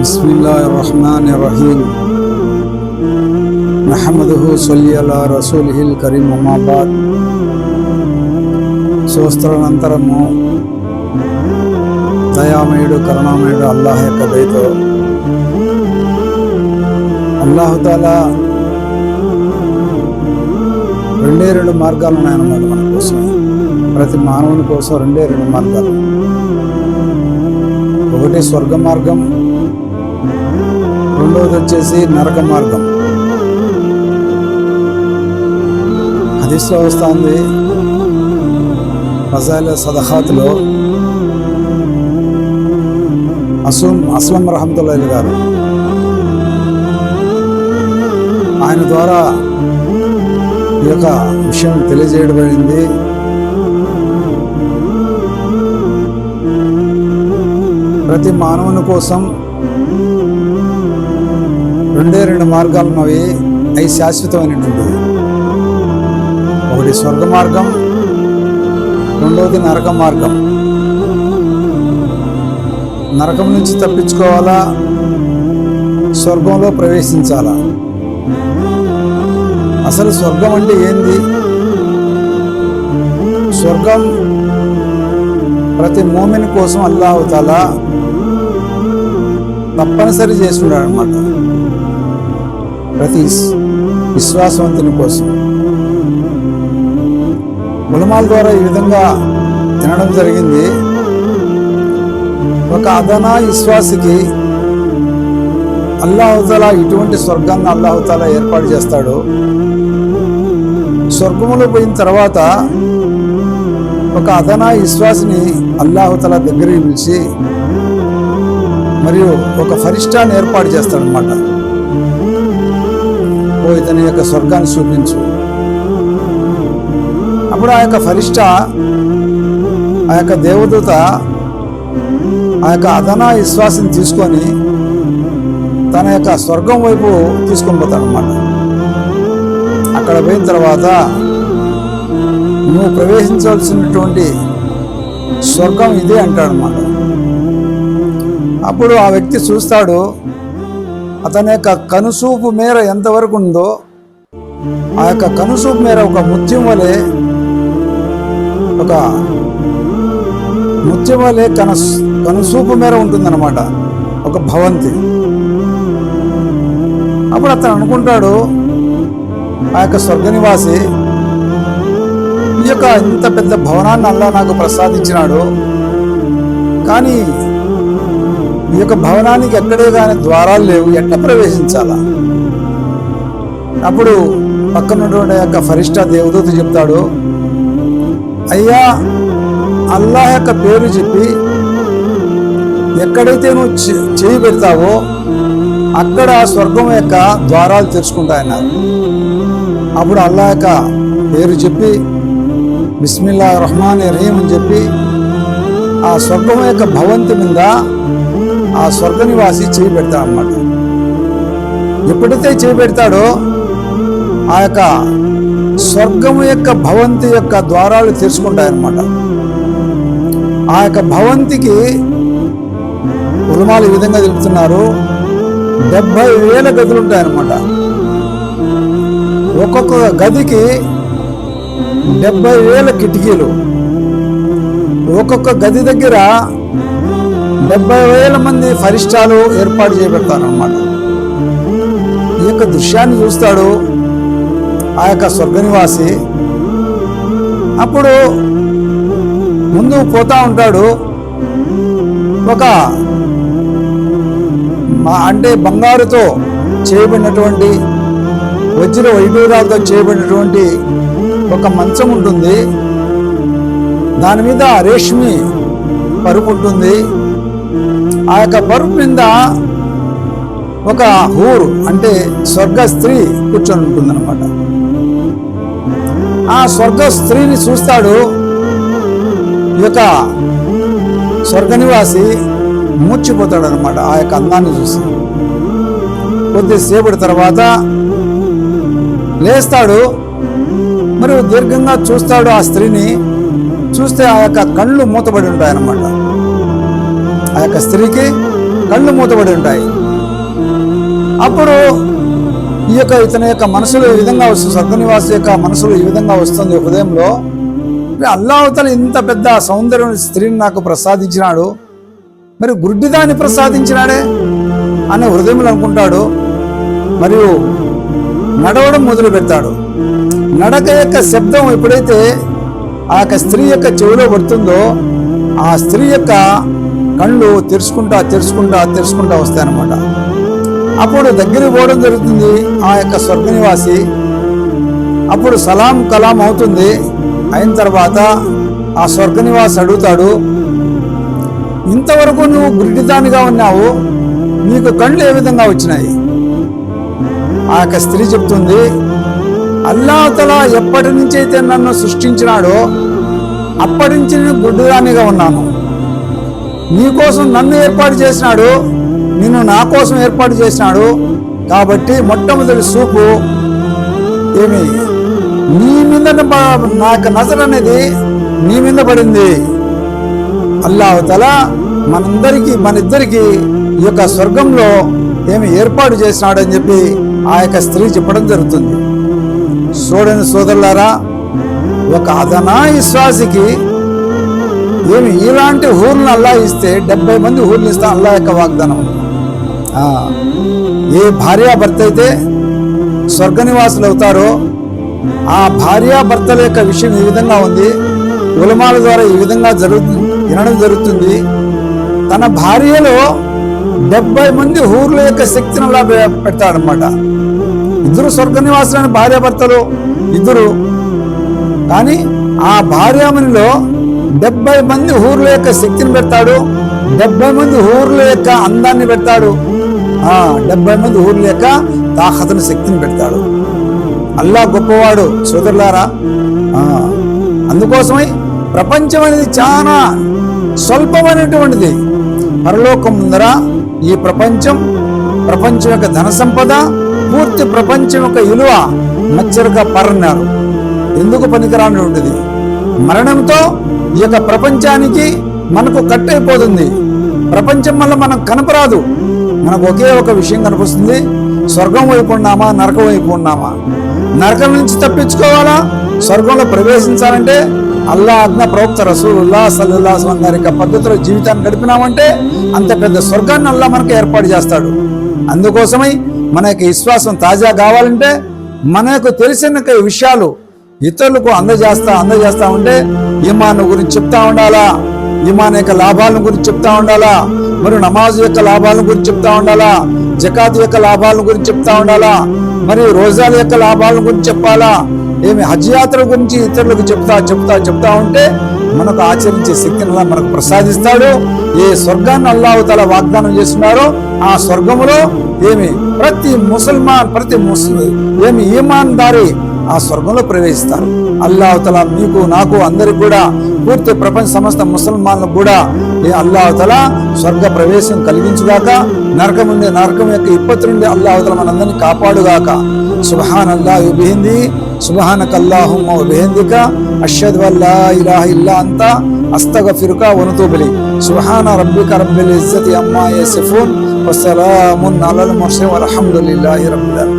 بسم الله الرحمن الرحيم نحمده صلي على رسوله الكريم وما بعد సోస్త్రానంతరము దయామయుడు కరుణామయుడు అల్లాహ్ యొక్క దయతో అల్లాహుతాలా రెండే రెండు మార్గాలు ఉన్నాయన్నమాట మన కోసం ప్రతి మానవుని కోసం రెండే రెండు మార్గాలు. ఒకటి స్వర్గ మార్గం రెండవది వచ్చేసి నరక మార్గం. హదీస్లో వస్తుంది ఫజాయిల సదహాత్లో అసూమ్ అస్లం రహమతుల్లాహి గారు ఆయన ద్వారా ఈ యొక్క విషయం తెలియజేయబడింది. ప్రతి మానవుని కోసం రెండే రెండు మార్గాలు ఉన్నవి. అవి శాశ్వతమైనటువంటివి ఒకటి స్వర్గ మార్గం రెండవది నరక మార్గం నరకం నుంచి తప్పించుకోవాలా? స్వర్గంలో ప్రవేశించాలా? అసలు స్వర్గం అంటే ఏంది? స్వర్గం ప్రతి మోమిన్ కోసం అల్లాహుతాలా తప్పనిసరి చేస్తున్నాడు అనమాట ప్రతి విశ్వాసవంతుని కోసం. ములమాల ద్వారా ఈ విధంగా తినడం జరిగింది. ఒక అదనా విశ్వాసికి అల్లాహతల ఇటువంటి స్వర్గాన్ని అల్లాహతల ఏర్పాటు చేస్తాడు. స్వర్గములో పోయిన తర్వాత ఒక అదనా విశ్వాసిని అల్లాహతల దగ్గరికి పిలిచి మరియు ఒక ఫరిష్టాన్ని ఏర్పాటు చేస్తాడనమాట ఓ ఇతని యొక్క స్వర్గాన్ని చూపించు. అప్పుడు ఆ యొక్క ఫరిష్ట ఆ యొక్క దేవదూత ఆ యొక్క అదనా విశ్వాసం తీసుకొని తన యొక్క స్వర్గం వైపు తీసుకొని పోతాడనమాట అక్కడ పోయిన తర్వాత నువ్వు ప్రవేశించవలసినటువంటి స్వర్గం ఇదే అంటాడనమాట అప్పుడు ఆ వ్యక్తి చూస్తాడు అతని యొక్క కనుసూపు మేర ఎంతవరకు ఉందో ఆ యొక్క కనుసూపు మేర ఒక ముత్యం వలె ఒక ముత్యం వలె కన కనుసూపు మేర ఉంటుందన్నమాట ఒక భవంతి. అప్పుడు అతను అనుకుంటాడు ఆ యొక్క స్వర్గనివాసి ఈ యొక్క ఇంత పెద్ద భవనాన్ని అల్లా నాకు ప్రసాదించినాడు కానీ ఈ యొక్క భవనానికి ఎక్కడే కానీ ద్వారాలు లేవు. ఎట్లా ప్రవేశించాలా? అప్పుడు పక్కన ఉన్నటువంటి యొక్క ఫరిష్ట దేవదూత చెప్తాడు అయ్యా అల్లాహ్ యొక్క పేరు చెప్పి ఎక్కడైతే నువ్వు చేయి పెడతావో అక్కడ స్వర్గం యొక్క ద్వారాలు తెరుచుకుంటాయన్నారు. అప్పుడు అల్లాహ్ యొక్క పేరు చెప్పి బిస్మిల్లా రహమాన్ రహీం అని చెప్పి ఆ స్వర్గం యొక్క భవంతి మీద ఆ స్వర్గ నివాసి చేయి పెడతాడనమాట ఎప్పుడైతే చేయి పెడతాడో ఆ యొక్క స్వర్గము యొక్క భవంతి యొక్క ద్వారాలు తెరుచుకుంటాయన్నమాట. ఆ యొక్క భవంతికి ఉలమాలు ఈ విధంగా తెలుపుతున్నారు డెబ్బై వేల గదులు ఉంటాయన్నమాట. ఒక్కొక్క గదికి డెబ్బై వేల కిటికీలు. ఒక్కొక్క గది దగ్గర డెబ్బై వేల మంది ఫరిష్టాలు ఏర్పాటు చేయబెడతారన్నమాట. ఈ యొక్క దృశ్యాన్ని చూస్తాడు ఆ యొక్క స్వర్గనివాసి. అప్పుడు ముందు పోతా ఉంటాడు. ఒక మా అంటే బంగారుతో చేయబడినటువంటి వజ్ర వైడూరాలతో చేయబడినటువంటి ఒక మంచం ఉంటుంది. దాని మీద రేష్మి పరుపు ఉంటుంది. ఆ యొక్క పరుపు మీద ఒక హూరు అంటే స్వర్గ స్త్రీ కూర్చొని ఉంటుందన్నమాట. ఆ స్వర్గ స్త్రీని చూస్తాడు ఈ యొక్క స్వర్గ నివాసి మూర్చిపోతాడు అనమాట ఆ యొక్క అందాన్ని చూసి. కొద్దిసేపటి తర్వాత లేస్తాడు మరియు దీర్ఘంగా చూస్తాడు ఆ స్త్రీని చూస్తే ఆ యొక్క కళ్ళు మూతబడి ఉంటాయన్నమాట. యొక్క స్త్రీకి కళ్ళు మూతబడి ఉంటాయి. అప్పుడు ఈ యొక్క ఇతని యొక్క మనసులో ఈ విధంగా వస్తుంది స్వర్గనివాసి యొక్క మనసులో ఈ విధంగా వస్తుంది హృదయంలో. మరి ఇంత పెద్ద సౌందర్యం స్త్రీని నాకు ప్రసాదించినాడు. మరి గుడ్డిదాన్ని ప్రసాదించినాడే అని హృదయంలో అనుకుంటాడు. మరియు నడవడం మొదలు పెడతాడు. నడక యొక్క శబ్దం ఎప్పుడైతే ఆ యొక్క స్త్రీ యొక్క చెవిలో పడుతుందో ఆ స్త్రీ యొక్క కళ్ళు తెరుచుకుంటా తెరుచుకుంటా తెరుచుకుంటా వస్తాయన్నమాట. అప్పుడు దగ్గరికి పోవడం జరుగుతుంది. ఆ యొక్క స్వర్గనివాసి అప్పుడు సలాం కలాం అవుతుంది. అయిన తర్వాత ఆ స్వర్గనివాసి అడుగుతాడు ఇంతవరకు నువ్వు గుడ్డిదానిగా ఉన్నావు. నీకు కళ్ళు ఏ విధంగా వచ్చినాయి? ఆ యొక్క స్త్రీ చెప్తుంది అల్లాతల ఎప్పటి నుంచి అయితే నన్ను సృష్టించినాడో అప్పటి నుంచి నేను గుడ్డిదానిగా ఉన్నాను. నీకోసం నన్ను ఏర్పాటు చేసినాడు నిన్ను నా కోసం ఏర్పాటు చేసినాడు. కాబట్టి మొట్టమొదటి సూపు ఏమి? నీ మీద ప- నా యొక్క నజర్ అనేది నీ మీద పడింది. అల్లాహతల మనందరికీ మన ఇద్దరికీ ఈ యొక్క స్వర్గంలో ఏమి ఏర్పాటు చేసినాడని చెప్పి ఆ యొక్క స్త్రీ చెప్పడం జరుగుతుంది. చూడని సోదరులారా ఒక అదనా విశ్వాసికి ఏమి? ఇలాంటి ఊర్లను అల్లా ఇస్తే డెబ్బై మంది ఊర్లు ఇస్తా అల్లా యొక్క వాగ్దానం. ఏ ఏ భార్యాభర్త అయితే స్వర్గ నివాసులు అవుతారో ఆ భార్యాభర్తల యొక్క విషయం ఈ విధంగా ఉంది. ఉలమాల ద్వారా ఈ విధంగా జరుగుతుంది వినడం జరుగుతుంది. తన భార్యలో డెబ్బై మంది ఊర్ల యొక్క శక్తిని అలా పె- పెడతాడనమాట ఇద్దరు స్వర్గ నివాసులైన భార్యాభర్తలు ఇద్దరు. కానీ ఆ భార్యామణిలో డెబ్బై మంది ఊర్ల యొక్క శక్తిని పెడతాడు. డెబ్బై మంది ఊర్ల యొక్క అందాన్ని పెడతాడు. డెబ్బై మంది ఊర్ల యొక్క తాహతను శక్తిని పెడతాడు. అల్లా గొప్పవాడు సోదరులారా. అందుకోసమై ప్రపంచం అనేది చాలా స్వల్పమైనటువంటిది. పరలోకం ముందర ఈ ప్రపంచం ప్రపంచం యొక్క ధన సంపద పూర్తి ప్రపంచం యొక్క విలువ మచ్చరుగా పరన్నారు. ఎందుకు పనికిరాని ఉంటుంది మరణంతో ఈ యొక్క ప్రపంచానికి మనకు కట్ అయిపోతుంది ప్రపంచం వల్ల మనం కనపరాదు. మనకు ఒకే ఒక విషయం కనిపిస్తుంది. స్వర్గం వైపు ఉన్నామా నరకం వైపు ఉన్నామా? నరకం నుంచి తప్పించుకోవాలా? స్వర్గంలో ప్రవేశించాలంటే అల్లా అగ్న ప్రవక్త రసూలుల్లా సల్లుల్లా అస్లం గారి యొక్క పద్ధతిలో జీవితాన్ని గడిపినామంటే అంత పెద్ద స్వర్గాన్ని అల్లా మనకు ఏర్పాటు చేస్తాడు. అందుకోసమై మన యొక్క విశ్వాసం తాజా కావాలంటే మనకు తెలిసిన విషయాలు ఇతరులకు అందజేస్తా అందజేస్తా ఉంటే ఈమాన్ గురించి చెప్తా ఉండాలా? ఈమాన్ యొక్క లాభాలను గురించి చెప్తా ఉండాలా? మరియు నమాజ్ యొక్క లాభాలను గురించి చెప్తా ఉండాలా? జకాత్ యొక్క లాభాలను గురించి చెప్తా ఉండాలా? మరియు రోజాల యొక్క లాభాలను గురించి చెప్పాలా? ఏమి హజ్ యాత్ర గురించి ఇతరులకు చెప్తా చెప్తా చెప్తా ఉంటే మనకు ఆచరించే శక్తిని మనకు ప్రసాదిస్తాడు. ఏ స్వర్గాన్ని అల్లాహు తల వాగ్దానం చేస్తున్నారో ఆ స్వర్గములో ఏమి ప్రతి ముసల్మాన్ ప్రతి ముస్లిం ఏమి ఈమాన్దారి ఆ స్వర్గంలో ప్రవేశిస్తారు. అల్లాహతల మీకు నాకు అందరికి కూడా పూర్తి ప్రపంచ సమస్త ముసల్మాన్లకు కూడా ఈ అల్లాహతల స్వర్గ ప్రవేశం కలిగించుగాక నరకం ఉండే నరకం యొక్క ఇప్పటి నుండి అల్లాహతల మనందరినీ కాపాడుగాక. సుబహాన్ అల్లాహ్ బిహింది సుబహానక అల్లాహుమ్మ బిహిందిక అషద్ వల్లా ఇలాహ ఇల్లా అంతా అస్తగ ఫిరుక వనుతూబిలి సుబహాన రబ్బిక రబ్బిల్ ఇజ్జతి అమ్మా యసిఫూన్ వసలామున్ అలల్ ముర్సలిన్ వల్హమ్దులిల్లాహి రబ్బిల్